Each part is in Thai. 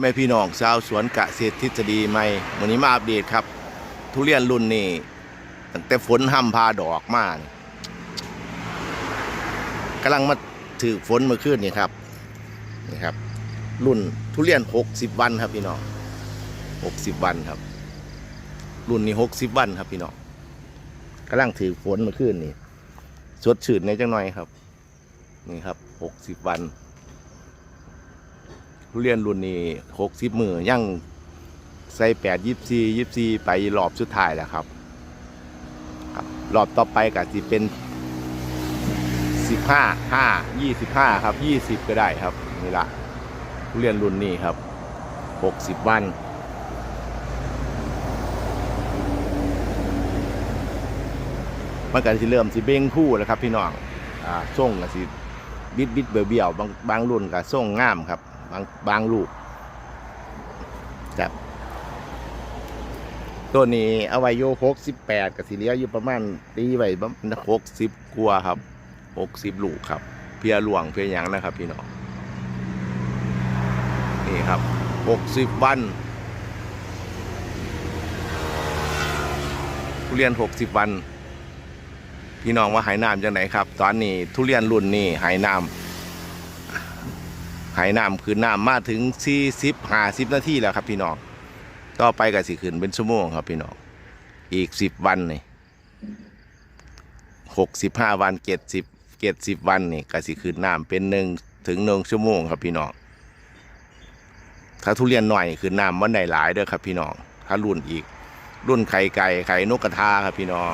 แม่พี่น้องชาวสวนกะเศรษฐทฤษฎีใหม่วันนี้มาอัปเดตครับ ทุเรียนรุ่นนี้ตั้งแต่ฝนห้ำพาดอกมานกำลังมาถือฝนเมื่อคืนนี่ครับนี่ครับ รุ่นทุเรียน 60 วันครับพี่น้อง 60 วันครับ รุ่นนี้ 60 วันครับพี่น้องกำลังถือฝนเมื่อคืนนี่สดชื่นในจังหน่อยครับ นี่ครับ 60 วัน ทุเรียนรุ่นนี้หกสิบมือยังใส่แปดยิบซียิบซีไปรอบสุดท้ายแล้วครับครับ รอบต่อไปก็สิเป็นสิบห้าห้ายี่สิบห้าครับยี่สิบก็ได้ครับนี่ละทุเรียนรุ่นนี้ครับหกสิบวันมันก็สิเริ่มสิเบ้งคู่แล้วครับพี่น้องอ่าส่งก็สิบิดบิดเบี้ยวเบี้ยวบางบางรุ่นก็ส่งงามครับ บางบางลูกครับตัวนี้เอาไว้โยหกสิบแปดกับสีเลียอยู่ประมาณตีไว้ประมาณหกสิบกว่าครับหกสิบลูกครับ เพียหลวงเพียหยังนะครับ พี่น้องนี่ครับหกสิบวันทุเรียนหกสิบวัน พี่น้องว่าหายน้ำจังไหนครับ ตอนนี้ทุเรียนรุ่นนี้หายน้ำ หายน้ำคือน้ำมาถึง40 50นาทีแล้วครับพี่น้องต่อไปก็สิขึ้นเป็นชั่วโมงครับพี่น้องอีก 10 วันนี่65 วัน70 70วันนี่ก็สิขึ้นน้ำเป็นหนึ่งถึงหนึ่งชั่วโมงครับพี่น้องถ้าทุเรียนหน่อยคือน้ำมันได้หลายเด้อครับพี่น้อง ถ้ารุ่นอีก รุ่นไข่ไก่ไข่นกกระทาครับพี่น้อง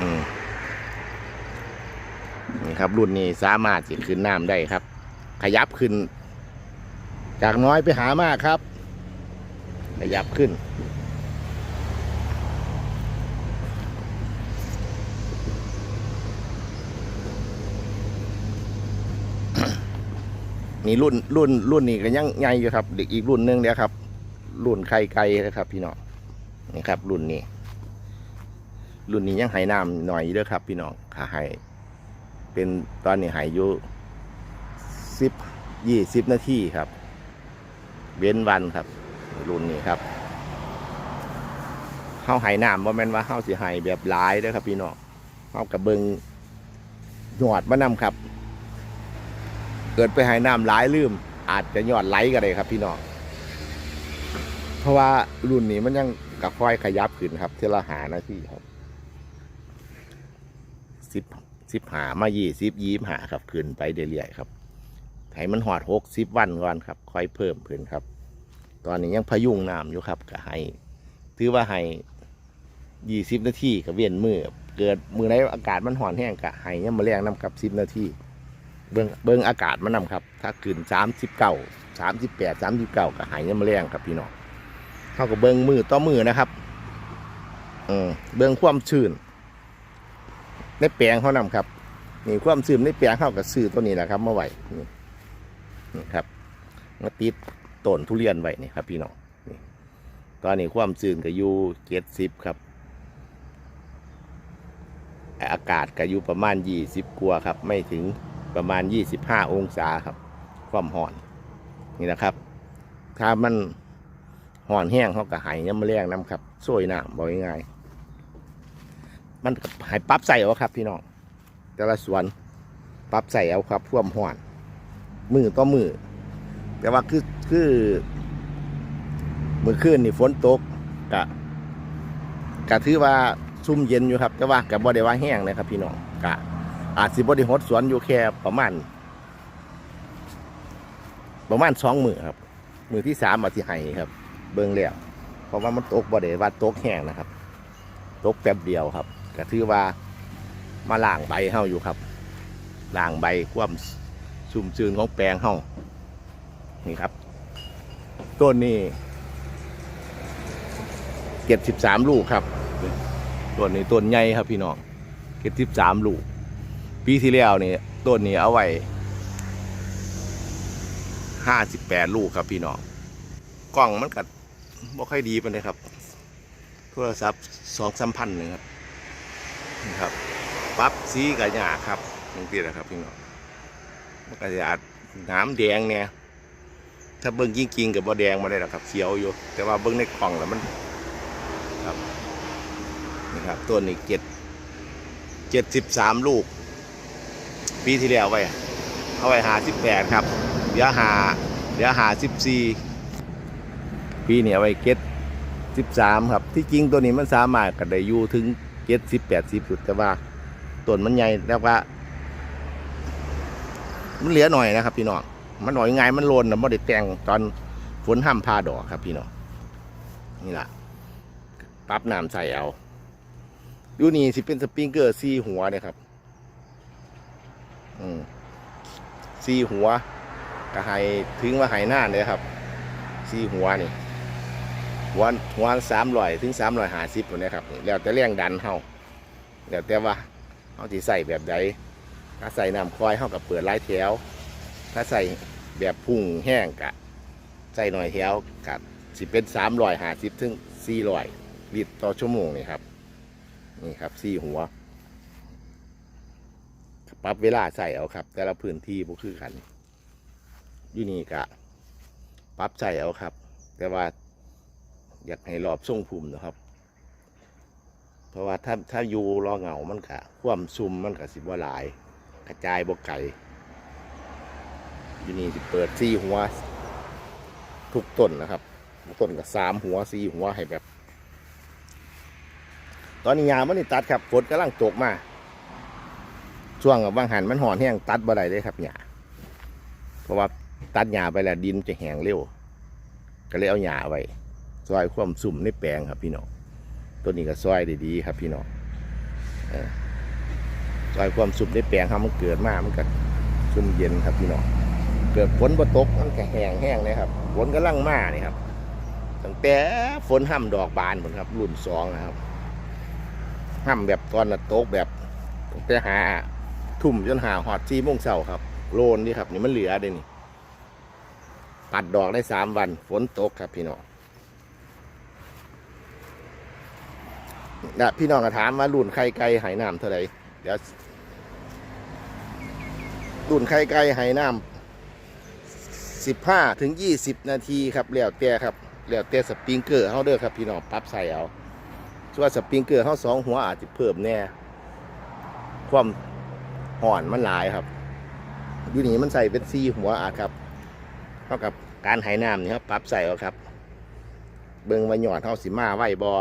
อืมนี่ครับ รุ่นนี้สามารถสิขึ้นน้ำได้ครับ ขยับขึ้น จากน้อยไปหามากครับ ขยับขึ้น นี่รุ่นรุ่นรุ่นนี้ก็ยังใหญ่อยู่ครับเด็กอีกรุ่นนึงเดียวครับ รุ่นไข่ไก่นะครับพี่น้องนี่ครับ รุ่นนี้ รุ่นนี้ยังไหน้ำหน่อยเด้อครับ พี่น้องขาให้เป็นตอนนี้หายอยู่ สิบยี่สิบนาทีครับ เว้นวันครับ รุ่นนี้ครับเฮาไหน้ำบ่แม่นว่าเฮาสิไหแบบหลายเด้อครับ พี่น้องเฮากับเบิงหยอดมานำครับ เกิดไปไหน้ำหลายลืม อาจจะหยอดไหลก็ได้ครับ พี่น้องเพราะว่ารุ่นนี้มันยังกับค่อยขยับขึ้นครับเทละหานาทีครับสิบสิบหามายี่สิบยี่หาครับขึ้นไปเรื่อยๆครับ ให้มันหอดหกสิบวันก่อนครับ ค่อยเพิ่มขึ้นครับ ตอนนี้ยังพยุงน้ำอยู่ครับก็ให้ถือว่าให้ยี่สิบนาทีกับเวียนมือเกิดมือไหนอากาศมันห่อนแห้งกะให้ยังมาแรงน้ำครับสิบนาทีเบิ้งเบิ้งอากาศมันนำครับ ถ้าขึ้นสามสิบเก้าสามสิบแปดสามสิบเก้าก็ห้ยังมาแรงครับพี่น้องเท่ากับเบิ้งมือต่อมือนะครับอืมเบิ้งความชื้นในแปลงเขานำครับนี่ความซึมในแปลงเขากับซื้อตัวนี้แหละครับมาไหว้ ครับมาติดต้นทุเรียนไว้นี่ครับ พี่น้องนี่ตอนนี้ความซึมก็อยู่เจ็ดสิบครับอากาศก็อยู่ประมาณยี่สิบกว่าครับ ไม่ถึงประมาณยี่สิบห้าองศาครับ ความห่อนนี่นะครับ ถ้ามันห่อนแห้งเขาก็หายยังมาแรงน้ำครับช่วยน้ำบอกง่ายมันก็ให้ปรั๊บใส่เอาครับ พี่น้องแต่ละสวนปั๊บใส่เอาครับพ่วมห่อน มือต่อมือแต่ว่าคือคือมือคืนนี่ฝนตกกะกะถือว่าซุ่มเย็นอยู่ครับ แต่ว่ากับบ่ได้ว่าแห้งนะครับ พี่น้องกะ อาจสิบ่ได้หดสวนอยู่แค่ประมาณ ประมาณสองมือครับ มือที่สามอาจสิให้ครับ เบิ่งแล้วเพราะว่ามันตกบ่ได้ว่าตกแห้งนะครับ ตกแป๊บเดียวครับก็ถือว่ามาล่างใบเฮาอยู่ครับล่างใบความ ชุ่มชื้นของแปลงเฮานี่ครับ ต้นนี้เก็บสิบสามลูกครับต้นนี้ต้นใหญ่ครับพี่น้องเก็บสิบสามลูก ปีที่แล้วนี่ต้นนี้เอาไว้ห้าสิบแปดลูกครับพี่น้องกล้องมันกัดบ่ค่อยดีไปานใดครับ โทรศัพท์สองสามพันหนึ่งครับนี่ครับ ปั๊บสีกับหยาครับนี่ที่แหละครับพี่น้อง มันก็จะอาจน้ำแดงเนี่ย ถ้าเบิ้งจริงๆกับบ่แดงมาได้หรอกครับเขียวอยู่ แต่ว่าเบิ้งในกล่องแล้วมันครับนี่ครับต้นนี้เจ็ดเจ็ดสิบสามลูก ปีที่แล้วไว้เอาไว้หาสิบแปดครับ เดี๋ยวหาเดี๋ยวหาสิบสี่ปีนี้เอาไว้เก็ดสิบสามครับ ที่จริงตัวนี้มันสามารถกันได้อยู่ถึงเจ็ดสิบแปดสิบจุดแต่ว่าต้นมันใหญ่แล้วว่า มันเหลือหน่อยนะครับ พี่น้องมันหน่อยไงมันโลนนะไม่ได้แต่งตอนฝนห้ามพาดอกครับ พี่น้องนี่แหละปั๊บน้ำใส่เอาดูนี่สิเป็นสปริงเกอร์ซีหัวเนี่ยครับ อืมซีหัวก็ให้ถึงว่าให้หน้าเลยครับซีหัวนี่หัวหัวสามร้อยถึงสามร้อยห้าสิบอยู่นะครับแล้วแต่แรงดันเฮาแล้วแต่ว่าเฮาที่ใส่แบบใด ถ้าใส่น้ำคอยเฮากับเปิดหลายแถว ถ้าใส่แบบพุ่งแห้งกะ ใส่หน่อยแถวกะสิเป็นสามร้อยหาสิบถึงสี่ร้อยลิตรต่อชั่วโมงนี่ครับ นี่ครับสี่หัวปรับเวลาใส่เอาครับ แต่ละพื้นที่บ่คือกันอยู่นี่กะปรับใส่เอาครับ แต่ว่าอยากให้รอบทรงภูมินะครับ เพราะว่าถ้าถ้าอยู่รอเหงามันกะ ความซุ่มมันกะสิบว่าหลาย กระจายบกไก่อยู่นี่สิเปิดสี่หัว ทุกต้นนะครับทุกต้นกับสามหัวสี่หัวให้แบบ ตอนนี้ยามันนี่ตัดครับฝนกำลังตกมา ช่วงกับบางหันมันห่อนแห้งตัดบ่ได้เลยครับหญ้าเพราะว่าตัดหญ้าไปแล้วดินจะแห้งเร็ว ก็เลยเอาหญ้าไว้ซอยความสุ่มในแปลงครับพี่น้องตัวนี้ก็ซอยด้ดีครับพี่น้อง เอยความสุ่มในแปลงครับมันเกิดมากมันก็ซุ่มเย็นครับพี่น้องเกิดฝนบ่ตกมันก็แห้งแห้งเลยครับฝนกำลังมานี่ครับตั้งแต่ฝนห้ำดอกบานหมดครับ รุ่นสองนะครับห้ำแบบตอนน่ะตกแบบตั้งแต่หาทุ่มจนหาหอดจีโมงเสาครับ โลนนี่ครับนี่มันเหลือเด้นี่ปัดดอกได้สามวันฝนตกครับพี่น้องนะพี่น้องก็ถามว่ารุ่นไข่ไก่ไหน้ำเท่าไหร่เดี๋ยว รุ่นไข่ไก่ไหน้ำสิบห้าถึงยี่สิบนาทีครับแล้วแต่ครับแล้วแต่สปริงเกอร์เขาเด้อครับพี่น้องปรับใส่เอาส่วนสปริงเกอร์เขาสองหัวอาจจะเพิ่มแน่ ความห่อนมันหลายครับอยู่นี่มันใส่เป็นซีหัวอาจครับเท่ากับการไหน้ำนี่ครับปรับใส่เอาครับ เบิ่งว่าหยอดเท่าสิมาไหวบอ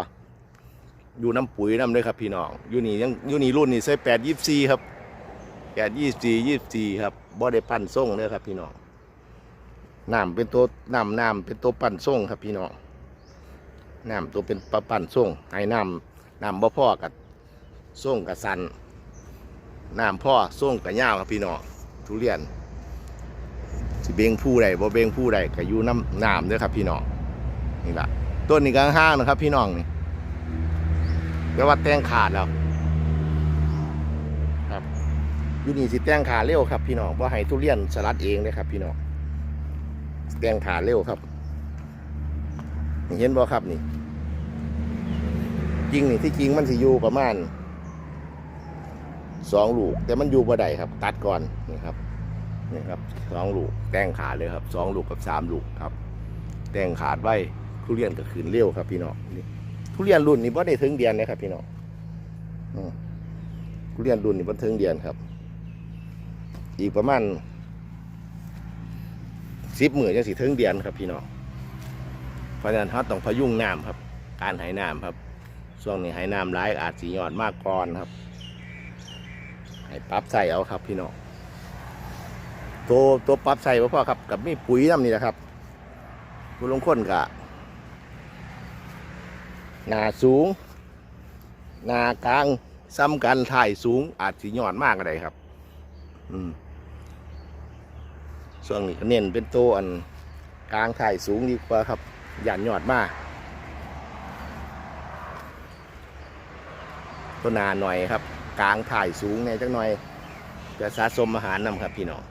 อยู่น้ำปุ๋ยน้ำเลยครับพี่น้องอยู่นี่ยังอยู่นี่รุ่นนี่ใส่แปดยี่สี่ครับ แปดยี่สี่ยี่สี่ครับบ่ได้ปั้นส่งเลยครับ พี่น้องน้ำเป็นตัวน้ำน้ำเป็นตัวปั้นส่งครับ พี่น้องน้ำตัวเป็นปลาปั้นส่งให้น้ำน้ำบ่พ่อกับส่งกับสันน้ำพ่อส่งกระย่าวครับพี่น้องทุเรียนสิเบงผู้ใดบ่เบงผู้ใดก็อยู่น้ำน้ำเด้วยครับ พี่น้องนี่ละต้นนี้กลางห้างนะครับ พี่น้องนี่แปลว่าแตงขาดแล้วครับอ ยูนี่สิแตงขาเร็วครับพี่น้องบ่ให้ทุเรียนสลัดเองเลยครับ พี่น้องแตงขาเร็วครับเห็นบ่ครับนี่จริงนี่ที่จริงมันสิอยู่ประมาณสองลูก แต่มันอยู่บ่ได้ครับ ตัดก่อนนี่ครับนี่ครับสองลูกแตงขาเลยครับสองลูกกับสามลูกครับ แตงขาดไว้ทุเรียนก็ขืนเร็วครับ พี่น้องนี่ทุเรียนรุ่นนี้บ่ได้ถึงเดือนนะครับ พี่น้องทุเรียนรุ่นนี้บ่ถึงเดือนครับ อีกประมาณสิบหมื่นยังสิถึงเดือนครับพี่น้องเพราะฉะนั้นเขาต้องพยุงน้ำครับ การไหน้ำครับช่วงนี้ไหน้ำร้ายอาจสีหยอดมากก่อนครับให้ปรั๊บใส่เอาครับ พี่น้องตัวตัวปรั๊บใส่พ่อครับ กับมีปุ๋ยน้ำนี่นะครับผู้ลงค้นกะหนาสูงหนากลางซ้ำกันถ่ายสูงอาจสิยอดมากก็ได้ครับ อืม ส่วนนี้ก็เน้นเป็นตัวอันกลางถ่ายสูงดีกว่าครับหยันยอดมากตัวนาหน่อยครับ กลางถ่ายสูงในจักหน่อย จะสะสมอาหารนำครับพี่น้อง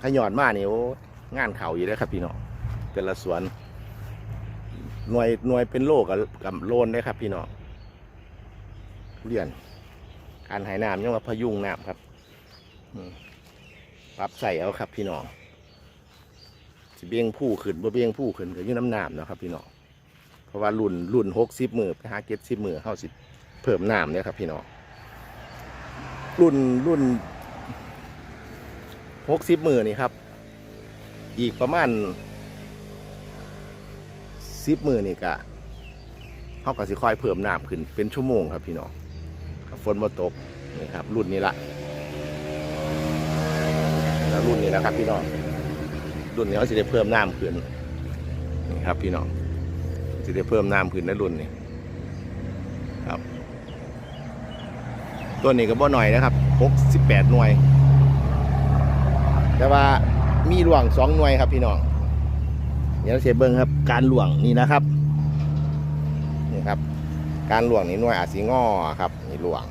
ถ้าหยอดมากนี่โอ้งานเข่าอยู่แล้วครับพี่น้องเป็นละสวนหน่วยหน่วยเป็นโลกับกับโลนได้ครับ พี่น้องเรียนการหายน้ำยังว่าพยุงน้ำครับอืม ปรับใส่เอาครับ พี่น้องสิเบี้ยงผู้ขึ้นบ่เบี้ยงผู้ขึ้นก็อยู่น้ำหน้ำเนะครับ พี่น้องเพราะว่ารุ่นรุ่นหกสิบมือไปหาเก็ดสิบมือเข้าสิเพิ่มน้ำเนี่ยครับ พี่น้องรุ่นรุ่นหกสิบมือนี่ครับ อีกประมาณสิบมือนี่กะเขาก็สิค่อยเพิ่มน้ำขึ้นเป็นชั่วโมงครับพี่น้องฝนมาตกนี่ครับ รุ่นนี้ละ แล้วรุ่นนี้นะครับ พี่น้องรุ่นนี้เขาจะได้เพิ่มน้ำขึ้นนี่ครับ พี่น้องจะได้เพิ่มน้ำขึ้นในรุ่นนี้ครับ ตัวนี้ก็บ่หน่อยนะครับ68หน่วย แต่ว่ามีหลวงสองหน่วยครับพี่น้องเดี๋ยวเราเสียเบิ้งครับ การหลวงนี่นะครับนี่ครับ การหลวงนี่หน่วยอาจสีงอครับนี่หลวง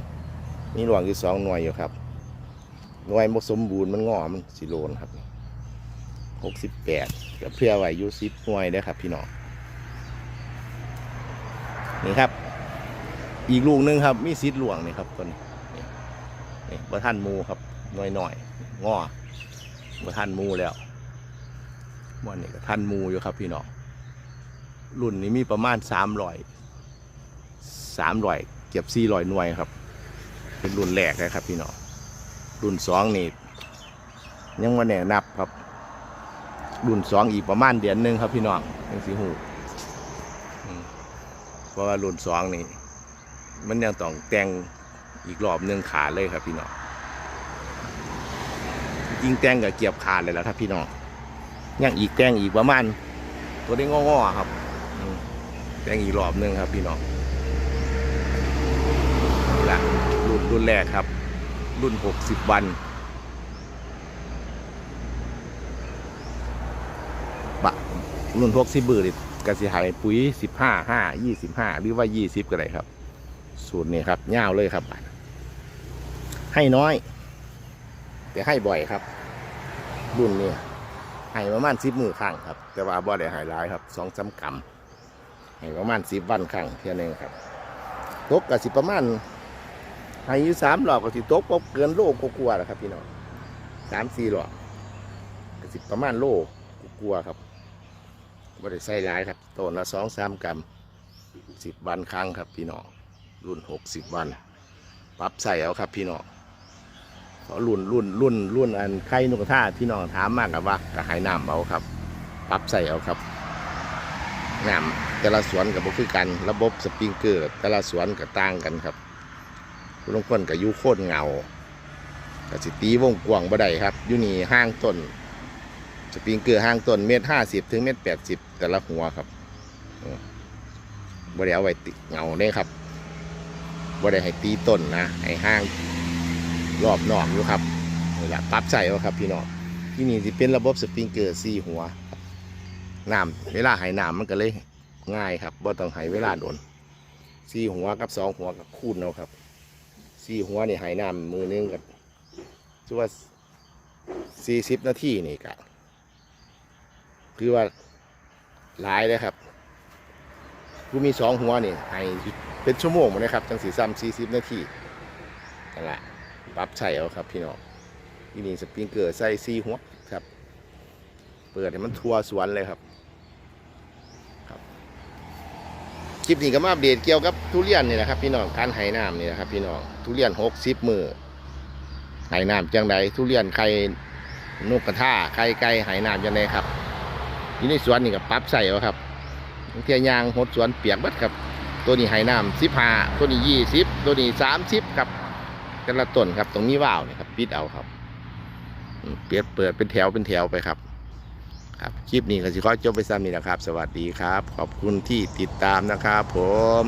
มีหลวงอยู่สองหน่วยอยู่ครับ หน่วยบ่สมบูรณ์มันงอมันสิโลนครับหกสิบแปดกับเพื่อไว้อยูสิบหน่วยได้ครับ พี่น้องนี่ครับ อีกลูกหนึงครับ มีซิดหลวงนี่ครับตัวนี้นี่นี่บะท่านมูครับหน่อยหน่อยๆงอบะท่านมูแล้ววันนี้ก็ท่านมูอยู่ครับ พี่น้องรุ่นนี้มีประมาณสามร้อยสามร้อยเก็บสี่ร้อยหน่วยครับ เป็นรุ่นแรกเลยครับ พี่น้อง รุ่นสองนี่ยังมาแน่นับครับ รุ่นสองอีกประมาณเดือนหนึ่งครับพี่น้องยังสีหูเพราะว่ารุ่นสองนี่มันยังต้องแต่งอีกรอบหนึ่งขาดเลยครับพี่น้องยิงแต่งกับเกียบขาดเลยแล้วครับพี่น้องยังอีกแต่งอีกประมาณตัวนี้งอๆครับแต่งอีกรอบหนึ่งครับพี่น้องนี่แหละรุ่นรุ่นแรกครับ รุ่นหกสิบวัน บะ รุ่นพวกซิบือนี่กสิหายปุ๋ยสิบห้าห้ายี่สิบห้าหรือว่ายี่สิบก็ได้ครับ สูตรนี้ครับยาวเลยครับ ให้น้อย แต่ให้บ่อยครับ รุ่นนี้ให้ประมาณสิบมือครั้งครับ แต่ว่าบ่ได้หายหลายครับสองสามกำให้ประมาณสิบวันครั้งเท่านึงครับตกกับสิประมาณ ห้อยู่สามหลอกกับสิตกก็เกินโลกกลัวนะครับพี่น้องสามสี่หลอกก็สิประมาณโลกกลัวครับบริใส่หลายครับต้นละสองสามกรัมสิบวันครั้งครับพี่น้องรุ่นหกสิบวันปรับใส่เอาครับพี่น้องรุ่นรุ่นรุ่นรุ่นอันไข่นกกระทาพี่น้องถามมากกับว่าก็ใหายน้ำเอาครับปรับใส่เอาครับน้ำแต่ละสวนกับบุคือกัน ระบบสปริงเกอร์แต่ละสวนก็ต่างกันครับ คุณลงคนกับยูโคตรเงากับสิตีวงกวางบ่ได้ครับยูนี่ห้างต้นสปริงเกอร์ห่างต้นเมตรห้าสิบถึงเมตรแปดสิบแต่ละหัวครับเออบริเอาไว้ติดเงาเนี่ยครับบริให้ตีต้นนะให้ห่างรอบนอกอยู่ครับนี่แหละปรับใส่เอาครับ พี่น้องที่นี่จะเป็นระบบสปริงเกอร์สี่หัวน้ำเวลาให้น้ำมันก็เลยง่ายครับบ่ต้องให้เวลาโดนสี่หัวกับสองหัวกับคูณเอาครับ สี่หัวนี่ให้น้ำมือนึงกับชื่อว่าสี่สิบนาทีนี่กะคือว่าหลายเลยครับกูมีสองหัวนี่ให้เป็นชั่วโมงหมดนะครับจังสีซ้ำสี่สิบนาทีนั่นแหละปรับใส่เอาครับพี่น้องที่นี่สปริงเกอร์ใส่สี่หัวครับ เปิดให้มันทั่วสวนเลยครับค ลิปนี้ก็มาอัปเดตเกี่ยวกับทุเรียนนี่แหละครับพี่น้องการไหน้ำนี่นะครับพี่น้องทุเรียนหกสิบมือไหน้ำจังใดทุเรียนใครนกกระทาไข่ไก่ไหน้ำยังไงครับอยู่ในสวนนี่กับปั๊บใส่เอาครับเทียยางหดสวนเปียกบัดครับ ตัวนี้ไหน้ำสิบห้าตัวนี้ยี่สิบตัวนี้สามสิบครับแต่ละต้นครับตรงนี้ว่าวนี่ครับปิดเอาครับเปิดเปิดเป็นแถวเป็นแถวไปครับ ครับคลิปนี้ก็สิขอจบไปซ้ำนี่นะครับ สวัสดีครับ ขอบคุณที่ติดตามนะครับผม